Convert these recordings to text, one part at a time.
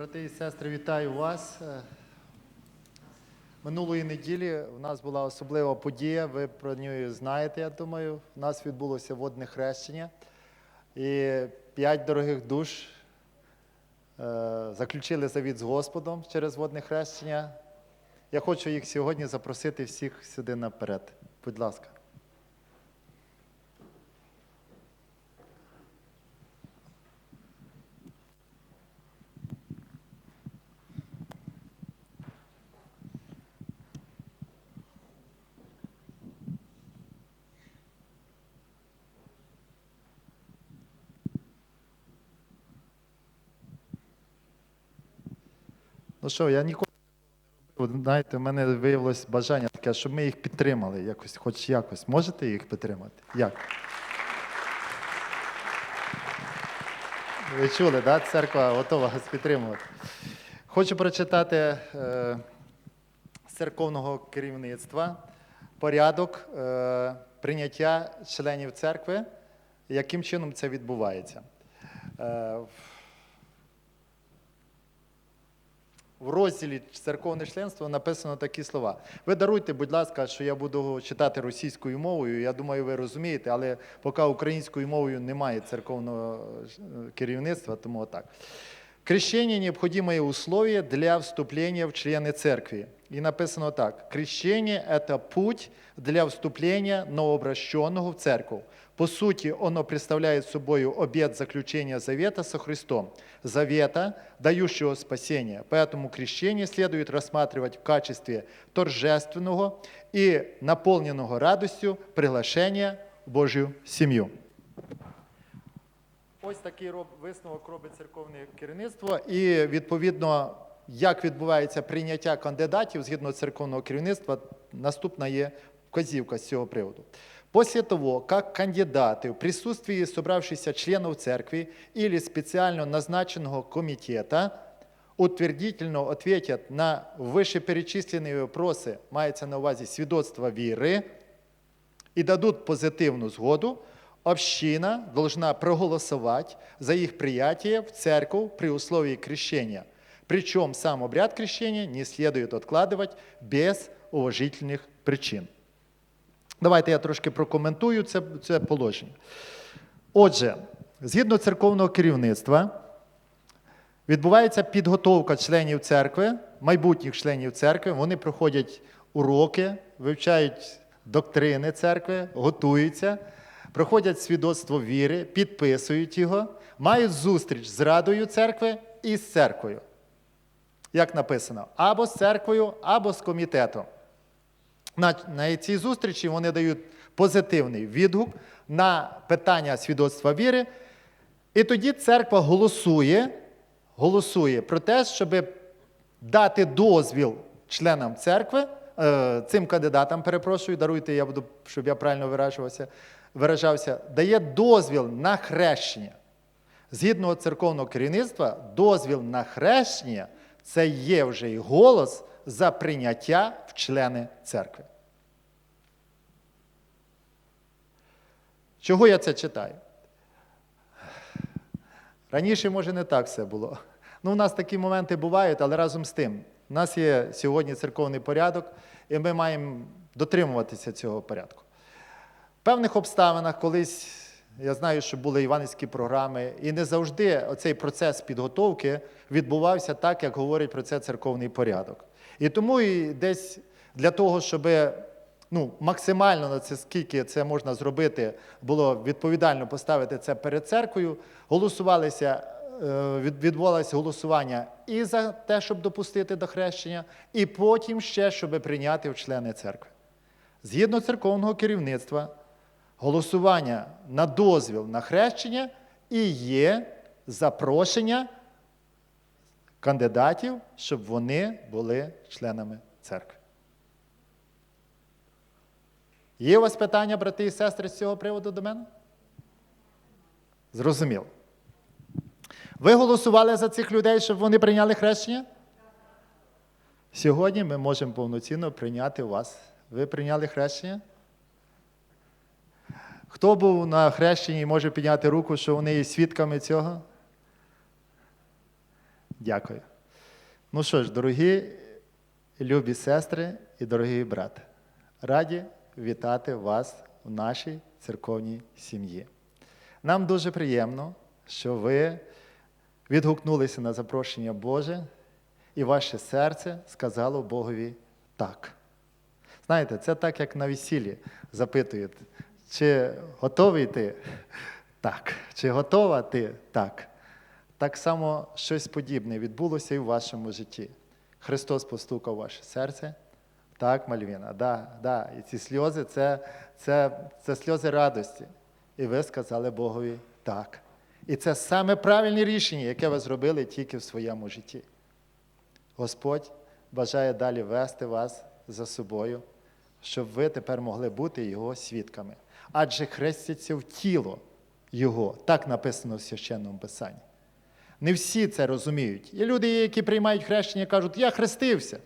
Брати і сестри, вітаю вас. Е, Минулої неділі в нас була особлива подія. Ви про неї знаєте, я думаю. У нас відбулося водне хрещення. І п'ять дорогих душ е, заключили завіт з Господом через водне хрещення. Я хочу їх сьогодні запросити всіх сюди наперед. Будь ласка. Ну що, я ніколи не робив. Знаєте, в мене виявилось бажання таке, щоб ми їх підтримали якось, хоч якось. Можете їх підтримати? Як? Ви чули, да? Церква готова вас підтримувати. Хочу прочитати е, з церковного керівництва порядок е, прийняття членів церкви, яким чином це відбувається. Е, в розділі церковне членство написано такі слова. Ви даруйте, будь ласка, що я буду читати російською мовою. Я думаю, ви розумієте, але поки українською мовою немає церковного е, керівництва, тому отак. Крещение – необходимое условие для вступления в члены церкви. И написано так. Крещение – это путь для вступления новообращенного в церковь. По сути, оно представляет собой обет заключения завета со Христом, завета, дающего спасение. Поэтому крещение следует рассматривать в качестве торжественного и наполненного радостью приглашения в Божью семью. Ось такий висновок робить церковне керівництво, і відповідно, як відбувається прийняття кандидатів згідно церковного керівництва, наступна є вказівка з цього приводу. После того, как кандидаты в присутствии собравшихся членов церкви или специально назначенного комитета утвердительно ответят на вышеперечисленные вопросы, мається на увазі свідоцтва віри, и дадут позитивную згоду, община должна проголосовать за их приятие в церковь при условии крещения. Причем сам обряд крещения не следует откладывать без уважительных причин. Давайте я трошки прокоментую це, це положення. Отже, згідно церковного керівництва, Відбувається підготовка членів церкви, майбутніх членів церкви. Вони проходять уроки, вивчають доктрини церкви, готуються, проходять свідоцтво віри, підписують його, мають зустріч з радою церкви і з церквою. Як написано, або з церквою, або з комітетом. На, на цій зустрічі вони дають позитивний відгук на питання свідоцтва віри, і тоді церква голосує, голосує про те, щоб дати дозвіл членам церкви, е, цим кандидатам, перепрошую, даруйте, я буду, щоб я правильно виражався, виражався, дає дозвіл на хрещення. Згідно церковного керівництва, дозвіл на хрещення це є вже й голос за прийняття в члени церкви. Чого я це читаю? Раніше, може, не так все було. Ну, у нас такі моменти бувають, але разом з тим, у нас є сьогодні церковний порядок, і ми маємо дотримуватися цього порядку. В певних обставинах колись я знаю, що були іванівські програми, і не завжди оцей процес підготовки відбувався так, як говорить про це церковний порядок. І тому і десь для того, щоб ну, максимально на це скільки це можна зробити, було відповідально поставити це перед церквою, голосувалися. е, Відбувалося голосування і за те, щоб допустити до хрещення, і потім ще, щоб прийняти в члени церкви. Згідно церковного керівництва, голосування на дозвіл на хрещення і є запрошення кандидатів, щоб вони були членами церкви. Є у вас питання, брати і сестри, з цього приводу до мене? Зрозуміло. Ви голосували за цих людей, щоб вони прийняли хрещення? Сьогодні ми можемо повноцінно прийняти вас. Ви прийняли хрещення? Хто був на хрещенні і може підняти руку, що вони є свідками цього? Дякую. Ну що ж, дорогі любі сестри і дорогі брати, раді вітати вас в нашій церковній сім'ї. Нам дуже приємно, що ви відгукнулися на запрошення Боже, і ваше серце сказало Богові так. Знаєте, це так, як на весіллі запитують, чи готовий ти? Так. Чи готова ти? Так. Так само щось подібне відбулося і в вашому житті. Христос постукав ваше серце. Так, Мальвіна, да, да. І ці сльози це, це, це сльози радості. І ви сказали Богові так. І це саме правильне рішення, яке ви зробили тільки в своєму житті. Господь бажає далі вести вас за собою, щоб ви тепер могли бути Його свідками. Адже хрестяться в тіло Його. Так написано в священному Писанні. Не всі це розуміють. Є люди, які приймають хрещення, кажуть, я хрестився.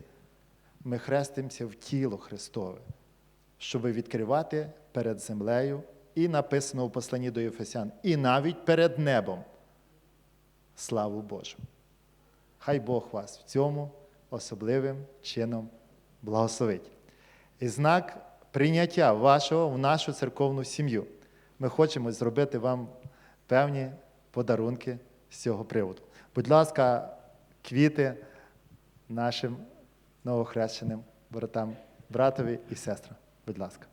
Ми хрестимося в тіло Христове, щоб відкривати перед землею, і написано у посланні до Єфесян, і навіть перед небом. Славу Божу! Хай Бог вас в цьому особливим чином благословить. І знак прийняття вашого в нашу церковну сім'ю. Ми хочемо зробити вам певні подарунки з цього приводу. Будь ласка, квіти нашим новохрещеним братам, братові і сестрам. Будь ласка.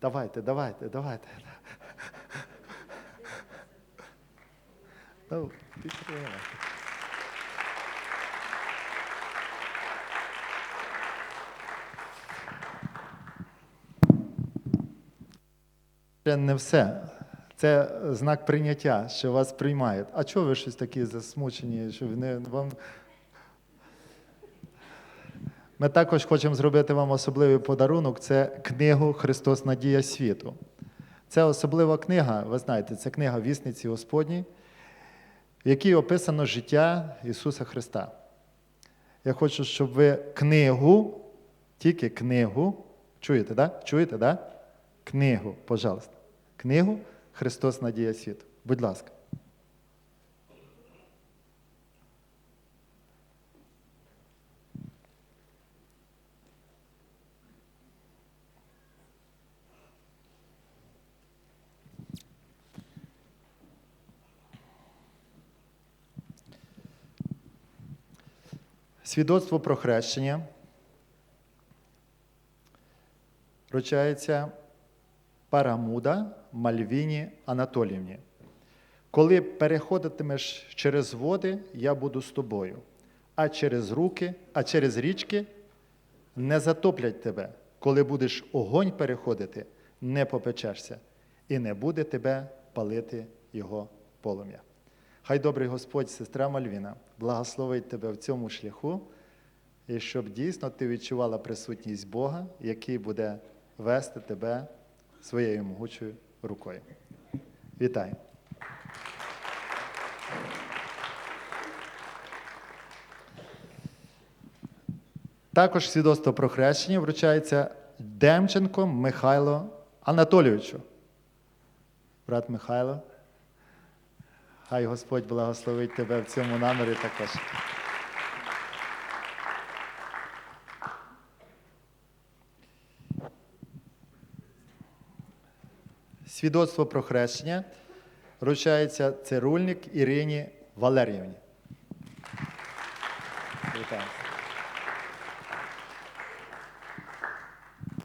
Давайте, давайте, давайте. Ну, підтримайте. Ще не все. Це знак прийняття, що вас приймають. А чого ви щось такі засмучені? Що не, вам... Ми також хочемо зробити вам особливий подарунок це книгу Христос Надія світу. Це особлива книга, ви знаєте, це книга Вісниці Господній, в якій описано життя Ісуса Христа. Я хочу, щоб ви книгу, тільки книгу, чуєте, да? Чуєте, да? Книгу, пожалуйста. Книгу Христос Надія світу. Будь ласка. Свідоцтво про хрещення вручається Парамуда Мальвіні Анатоліївні. Коли переходитимеш через води, я буду з тобою, а через руки, а через річки не затоплять тебе. Коли будеш огонь переходити, не попечешся, і не буде тебе палити його полум'я. Хай добрий Господь, сестра Мальвіна, благословить тебе в цьому шляху, і щоб дійсно ти відчувала присутність Бога, який буде вести тебе своєю могучою рукою. Вітаю! Також свідоцтво про хрещення вручається Демченко Михайло Анатолійовичу. Брат Михайло. Хай Господь благословить тебе в цьому намірі також. Свідоцтво про хрещення вручається цирульник Ірині Валеріївні.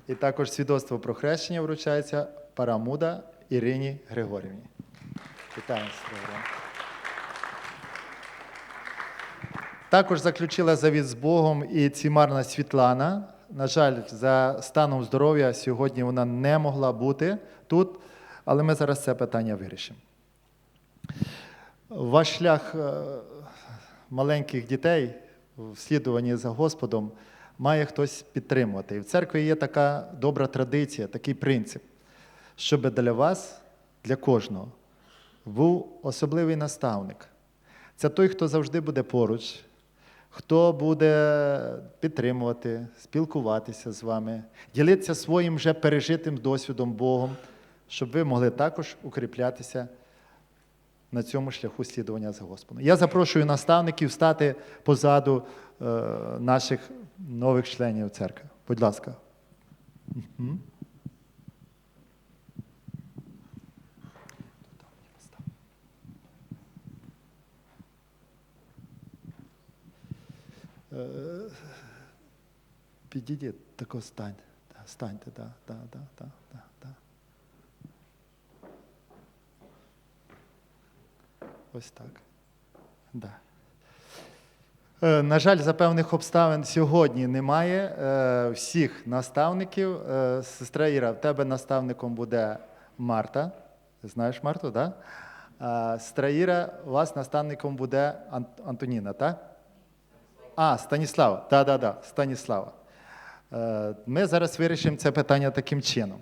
І також свідоцтво про хрещення вручається Парамуда Ірині Григорівні. Вітаємо. Також заключила завіт з Богом і цімарна Світлана. На жаль, за станом здоров'я сьогодні вона не могла бути тут, але ми зараз це питання вирішимо. Ваш шлях е, маленьких дітей в слідуванні за Господом має хтось підтримувати. І в церкві є така добра традиція, такий принцип, щоб для вас, для кожного, був особливий наставник. Це той, хто завжди буде поруч, хто буде підтримувати, спілкуватися з вами, ділитися своїм вже пережитим досвідом Богом, щоб ви могли також укріплятися на цьому шляху слідування за Господом. Я запрошую наставників стати позаду е, наших нових членів церкви. Будь ласка. Підійдіть, тако станьте. Станьте, да, да, да, да, да, да. Ось так. Да. Е, На жаль, за певних обставин сьогодні немає е, всіх наставників. Е, Сестра Іра, в тебе наставником буде Марта. Знаєш Марту, так? Да? Сестра Іра, у вас наставником буде Антоніна, так? А, Станіслава. Так, так, так, Станіслава. Е, Ми зараз вирішимо це питання таким чином.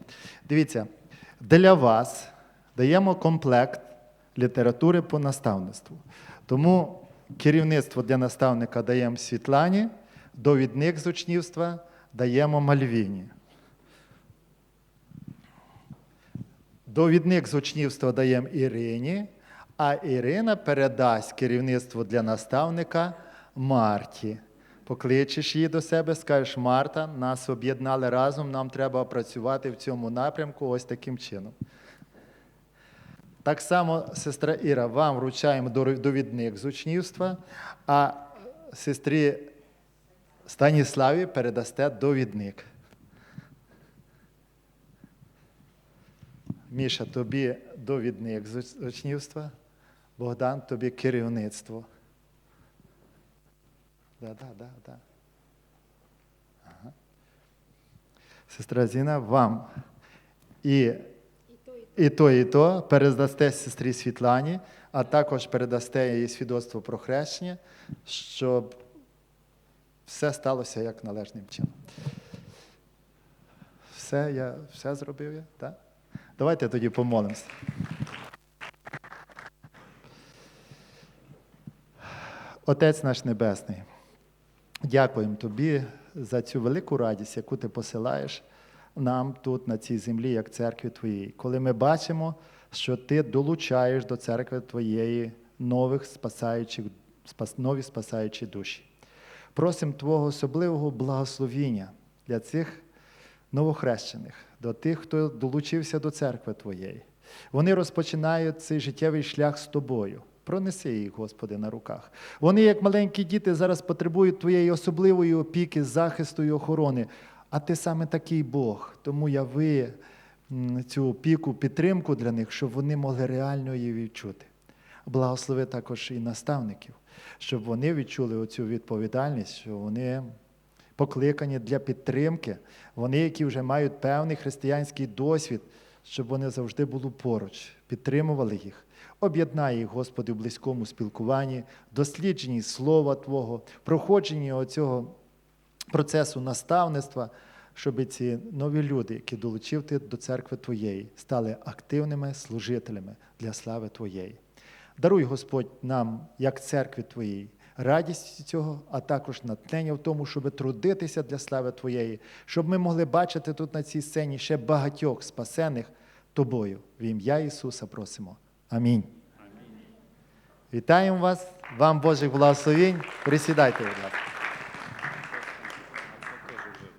Дивіться, для вас даємо комплект літератури по наставництву. Тому керівництво для наставника даємо Світлані, довідник з учнівства даємо Мальвіні. Довідник з учнівства даємо Ірині, а Ірина передасть керівництво для наставника Марті. Покличеш її до себе, скажеш, Марта, нас об'єднали разом, нам треба працювати в цьому напрямку ось таким чином. Так само, сестра Іра, вам вручаємо довідник з учнівства, а сестрі Станіславі передасте довідник. Міша, тобі довідник з учнівства, Богдан, тобі керівництво. Да, да, да, да. Ага. Сестра Зіна, вам і, і то, і то передасте сестрі Світлані, а також передасте їй свідоцтво про хрещення, щоб все сталося як належним чином. Все, я все зробив я, так? Давайте тоді помолимося. Отець наш Небесний, дякуємо Тобі за цю велику радість, яку ти посилаєш нам тут, на цій землі, як церкві Твоїй, коли ми бачимо, що Ти долучаєш до церкви Твоєї нових спасаючих, нові спасаючі душі. Просимо Твого особливого благословіння для цих новохрещених, до тих, хто долучився до церкви Твоєї. Вони розпочинають цей життєвий шлях з тобою. Пронеси їх, Господи, на руках. Вони, як маленькі діти, зараз потребують Твоєї особливої опіки, захисту і охорони. А ти саме такий Бог. Тому яви м, цю опіку, підтримку для них, щоб вони могли реально її відчути. Благослови також і наставників, щоб вони відчули оцю відповідальність, що вони покликані для підтримки, вони, які вже мають певний християнський досвід, щоб вони завжди були поруч, підтримували їх. Об'єднай їх, Господи, в близькому спілкуванні, дослідженні Слова Твого, проходженні оцього процесу наставництва, щоб ці нові люди, які долучив ти до церкви Твоєї, стали активними служителями для слави Твоєї. Даруй, Господь, нам, як церкві Твоїй, радість цього, а також натхнення в тому, щоб трудитися для слави Твоєї, щоб ми могли бачити тут на цій сцені ще багатьох спасених Тобою. В ім'я Ісуса просимо. Амінь. Вітаємо вас, вам Божих благословень. Присідайте, будь ласка.